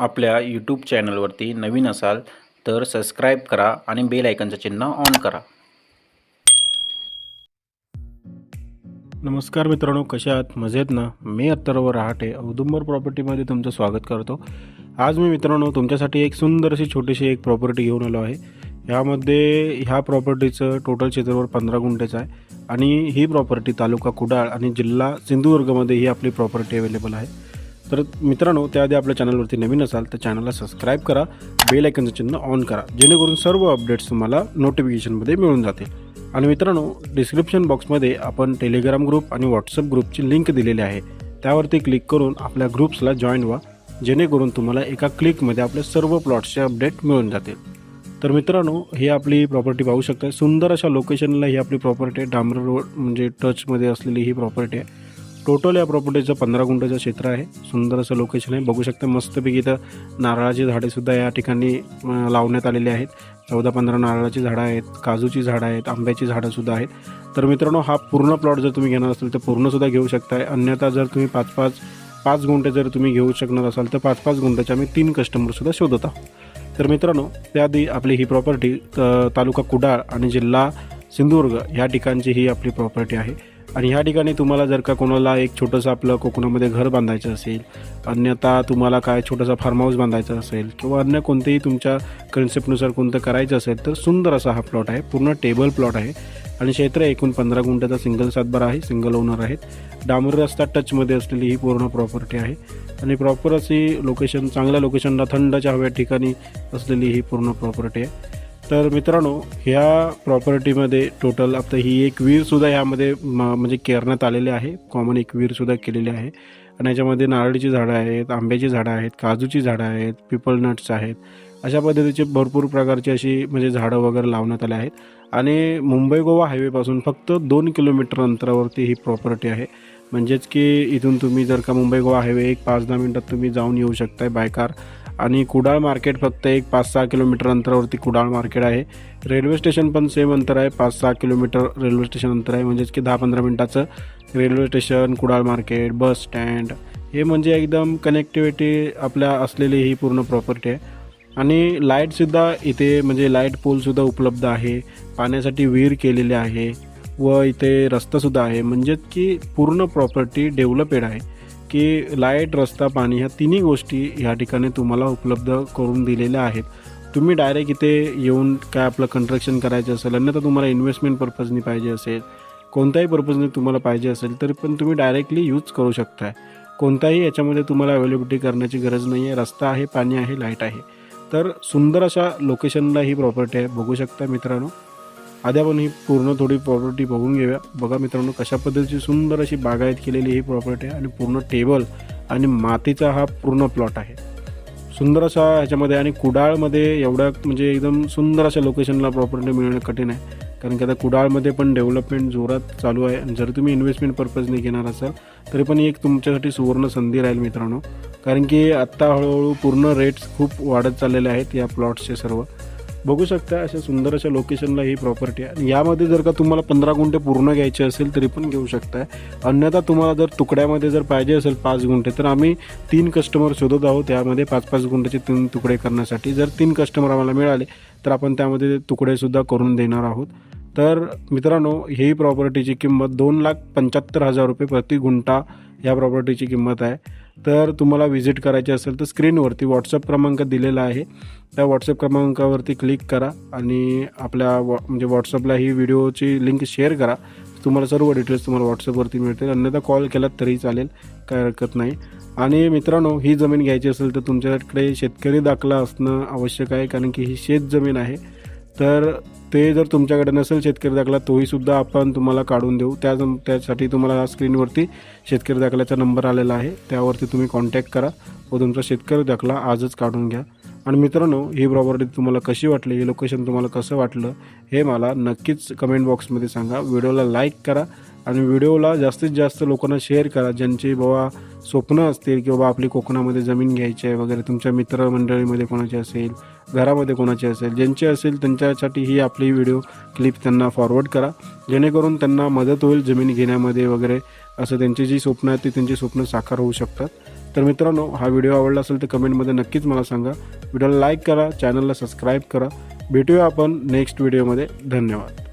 आपल्या यूट्यूब चॅनलवरती नवीन असाल तर सबस्क्राईब करा आणि बेल आयकनचं चिन्ह ऑन करा. नमस्कार मित्रांनो कशा आहात? मजेत ना? मी अत्तरवर रहाटे औदुंबर प्रॉपर्टीमध्ये तुमचं स्वागत करतो. आज मी मित्रांनो तुमच्यासाठी एक सुंदर अशी छोटीशी एक प्रॉपर्टी घेऊन आलो आहे. ह्यामध्ये ह्या प्रॉपर्टीचं टोटल क्षेत्रफळ पंधरा गुंठेचं आहे आणि ही प्रॉपर्टी तालुका कुडाळ आणि जिल्हा सिंधुदुर्गमध्ये ही आपली प्रॉपर्टी अवेलेबल आहे. तर मित्रांनो त्याआधी आपल्या चॅनलवरती नवीन असाल तर चॅनलला सबस्क्राईब करा बेल आयकनचं चिन्ह ऑन करा. जेणेकरून सर्व अपडेट्स तुम्हाला नोटिफिकेशनमध्ये मिळून जातील. आणि मित्रांनो डिस्क्रिप्शन बॉक्समध्ये आपण टेलिग्राम ग्रुप आणि व्हॉट्सअप ग्रुपची लिंक दिलेली आहे. त्यावरती क्लिक करून आपल्या ग्रुप्सला जॉईन व्हा. जेणेकरून तुम्हाला एका क्लिकमध्ये आपल्या सर्व प्लॉट्सचे अपडेट मिळून जातील. तर मित्रांनो ही आपली प्रॉपर्टी पाहू शकता सुंदर अशा लोकेशनला ही आपली प्रॉपर्टी आहे. डांबर रोड म्हणजे टचमध्ये असलेली ही प्रॉपर्टी आहे. टोटल या प्रॉपर्टीचं पंधरा गुंठाचं क्षेत्र आहे. सुंदर असं लोकेशन आहे. बघू शकता मस्तपैकी इथं नारळाची झाडेसुद्धा या ठिकाणी लावण्यात आलेली आहेत. चौदा पंधरा नारळाची झाडं आहेत काजूची झाडं आहेत आंब्याची झाडंसुद्धा आहेत. तर मित्रांनो हा पूर्ण प्लॉट जर तुम्ही घेणार असाल तर पूर्णसुद्धा घेऊ शकताय. अन्यथा जर तुम्ही पाच पाच पाच गुंठे जर तुम्ही घेऊ शकणार असाल तर पाच पाच गुंठ्याचे आम्ही तीन कस्टमरसुद्धा शोधत आहोत. तर मित्रांनो त्याआधी आपली ही प्रॉपर्टी तालुका कुडाळ आणि जिल्हा सिंधुदुर्ग ह्या ठिकाणची ही आपली प्रॉपर्टी आहे. आणि ह्या ठिकाणी तुम्हाला जर का कोणाला एक छोटंसं आपलं कोकणामध्ये घर बांधायचं असेल अन्यथा तुम्हाला काय छोटंसं फार्म हाऊस बांधायचं असेल किंवा अन्य कोणतेही तुमच्या कन्सेप्टनुसार कोणतं करायचं असेल तर सुंदर असा हा प्लॉट आहे. पूर्ण टेबल प्लॉट आहे. आणि क्षेत्र एकूण पंधरा गुंठ्याचा सिंगल सातबारा आहे सिंगल ओनर आहेत. डांबर रस्ता टचमध्ये असलेली ही पूर्ण प्रॉपर्टी आहे. आणि प्रॉपर अशी लोकेशन चांगल्या लोकेशनला थंडच्या हव्या ठिकाणी असलेली ही पूर्ण प्रॉपर्टी आहे. तर मित्रांनो ह्या प्रॉपर्टीमध्ये टोटल आता ही एक विहीरसुद्धा ह्यामध्ये म्हणजे केरण्यात आलेली आहे. कॉमन एक विहीरसुद्धा केलेली आहे. आणि याच्यामध्ये नारळीची झाडं आहेत आंब्याची झाडं आहेत काजूची झाडं आहेत पिपल नट्स आहेत. अशा पद्धतीचे भरपूर प्रकारची अशी म्हणजे झाडं वगैरे लावण्यात आले आहेत. आणि मुंबई गोवा हायवेपासून फक्त दोन किलोमीटर अंतरावरती ही प्रॉपर्टी आहे. म्हणजेच की इथून तुम्ही जर का मुंबई गोवा हायवे एक पाच दहा मिनटात तुम्ही जाऊन येऊ शकताय बाय कार आणि कुडाळ मार्केट फक्त एक पाच सहा किलोमीटर अंतरावरती कुडाळ मार्केट आहे. रेल्वे स्टेशन पण सेम अंतर आहे. पाच सहा किलोमीटर रेल्वे स्टेशन अंतर आहे. म्हणजेच की दहा पंधरा मिनटाचं railway station Kudal market bus stand हे म्हणजे एकदम कनेक्टिव्हिटी आपल्या असलेली ही पूर्ण प्रॉपर्टी आहे. आणि लाईटसुद्धा इथे म्हणजे लाइट पोलसुद्धा उपलब्ध आहे. पाण्यासाठी विहीर केलेली आहे व इथे रस्तासुद्धा आहे. म्हणजेच की पूर्ण प्रॉपर्टी डेव्हलपेड आहे. की लाइट रस्ता पाणी ह्या तिन्ही गोष्टी ह्या ठिकाणी तुम्हाला उपलब्ध करून दिलेल्या आहेत. तुम्ही डायरेक्ट इथे येऊन काय आपलं कन्स्ट्रक्शन करायचं असेल अन्यथा तुम्हाला इन्व्हेस्टमेंट पर्पजनी पाहिजे असेल कोणत्याही पर्पजने तुम्हाला पाहिजे असेल तरी पण तुम्ही डायरेक्टली यूज करू शकताय. कोणताही याच्यामध्ये तुम्हाला अवेलेबिलिटी करण्याची गरज नाही आहे रस्ता आहे पाणी आहे लाइट आहे. तर सुंदर अशा लोकेशनला ही प्रॉपर्टी आहे बघू शकता मित्रांनो. आधी आपण ही पूर्ण थोडी प्रॉपर्टी बघून घेऊया. बघा मित्रांनो कशा पद्धतीची सुंदर अशी बागायत केलेली ही प्रॉपर्टी आहे आणि पूर्ण टेबल आणि मातीचा हा पूर्ण प्लॉट आहे. सुंदर असा ह्याच्यामध्ये आणि कुडाळमध्ये एवढ्या म्हणजे एकदम सुंदर अशा लोकेशनला प्रॉपर्टी मिळणं कठीण आहे. कारण की आता कुडाळमध्ये पण डेव्हलपमेंट जोरात चालू आहे. आणि जर तुम्ही इन्व्हेस्टमेंट पर्पजने घेणार असाल तरी पण एक तुमच्यासाठी सुवर्ण संधी राहील मित्रांनो. कारण की आत्ता हळूहळू पूर्ण रेट्स खूप वाढत चाललेले आहेत या प्लॉट्सचे सर्व. बघू शकता अशा सुंदर अशा लोकेशनला ही प्रॉपर्टी आहे. आणि यामध्ये जर का तुम्हाला पंधरा गुंठे पूर्ण घ्यायचे असेल तरी पण घेऊ शकताय. अन्यथा तुम्हाला जर तुकड्यामध्ये जर पाहिजे असेल पाच गुंठे तर आम्ही तीन कस्टमर शोधत आहोत. त्यामध्ये पाच पाच गुंठ्याचे तीन तुकडे करण्यासाठी. जर तीन कस्टमर आम्हाला मिळाले तर आपण त्यामध्ये तुकडेसुद्धा करून देणार आहोत. तर मित्रांनो ही प्रॉपर्टीची किंमत दोन लाख पंच्याहत्तर हजार रुपये प्रति गुंठा या प्रॉपर्टीची किंमत आहे. तर तुम्हाला व्हिजिट करायची असेल तर स्क्रीनवरती व्हॉट्सअप क्रमांक दिलेला आहे. त्या व्हॉट्सअप क्रमांकावरती क्लिक करा आणि आपल्या वॉ म्हणजे व्हॉट्सअपला ही व्हिडिओची लिंक शेअर करा. तुम्हाला सर्व डिटेल्स तुम्हाला व्हॉट्सअपवरती मिळतील. अन्यथा कॉल केलात तरी चालेल काय हरकत नाही. आणि मित्रांनो ही जमीन घ्यायची असेल तर तुमच्याकडे शेतकरी दाखला असणं आवश्यक आहे कारण की ही शेत जमीन आहे. तर ते जर तुमच्याकडे नसेल शेतकरी दाखला तोही सुद्धा आपण तुम्हाला काढून देऊ. त्या त्यासाठी तुम्हाला स्क्रीनवरती शेतकरी दाखल्याचा नंबर आलेला आहे. त्यावरती तुम्ही कॉन्टॅक्ट करा व तुमचा शेतकरी दाखला आजच काढून घ्या. आणि मित्रांनो ही प्रॉपर्टी तुम्हाला कशी वाटली हे लोकेशन तुम्हाला कसं वाटलं हे मला नक्कीच कमेंट बॉक्समध्ये सांगा. व्हिडिओला लाईक करा. आणि व्हिडिओला जास्तीत जास्त लोकांना शेअर करा. ज्यांची बाबा स्वप्न असतील की बाबा आपली कोकणामध्ये जमीन घ्यायची आहे वगैरे तुमच्या मित्रमंडळीमध्ये कोणाची असेल घरामध्ये कोणाची असेल ज्यांचे असेल त्यांच्यासाठी ही आपली व्हिडिओ क्लिप त्यांना फॉरवर्ड करा. जेणेकरून त्यांना मदत होईल जमीन घेण्यामध्ये वगैरे. असं त्यांची जी स्वप्न आहेत ती त्यांची स्वप्न साकार होऊ शकतात. तर मित्रांनो हा व्हिडिओ आवडला असेल तर कमेंटमध्ये नक्कीच मला सांगा. व्हिडिओला लाईक करा चॅनलला सबस्क्राईब करा. भेटूया आपण नेक्स्ट व्हिडिओमध्ये धन्यवाद.